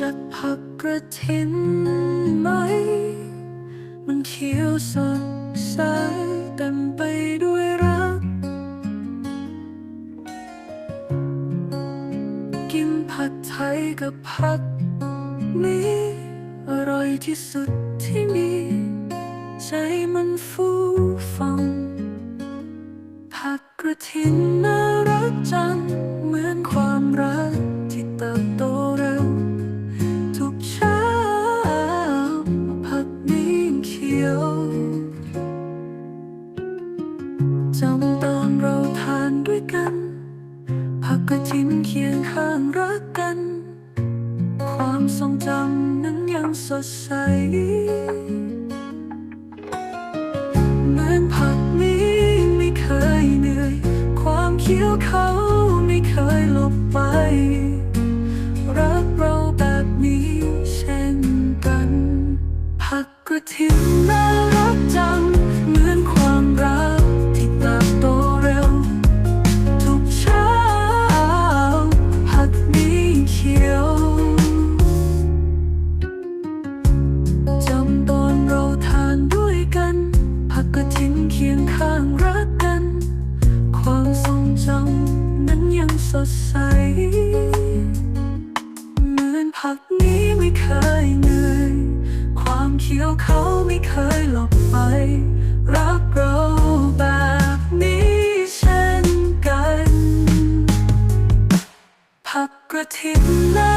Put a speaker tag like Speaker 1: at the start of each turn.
Speaker 1: จักผักกระถินไหม มันเขียวสดใสเต็มไปด้วยรัก กินผัดไทยกับผักนี้อร่อยที่สุดที่มี ใจมันฟู กระถินเคียงข้างรักกัน ความทรงจำนั้นยังสดใสเหมือนผักนี้ไม่เคยเหนื่อย ความเขียวเขาไม่เคยลบไป รักเราแบบนี้เช่นกัน ผักกระถินน่า ดใส เหมือนผักนี้ไม่เคยเหนื่อย ความเขียวเขาไม่เคยหลบไป รักเราแบบนี้เช่นกัน ผักกระถินน่า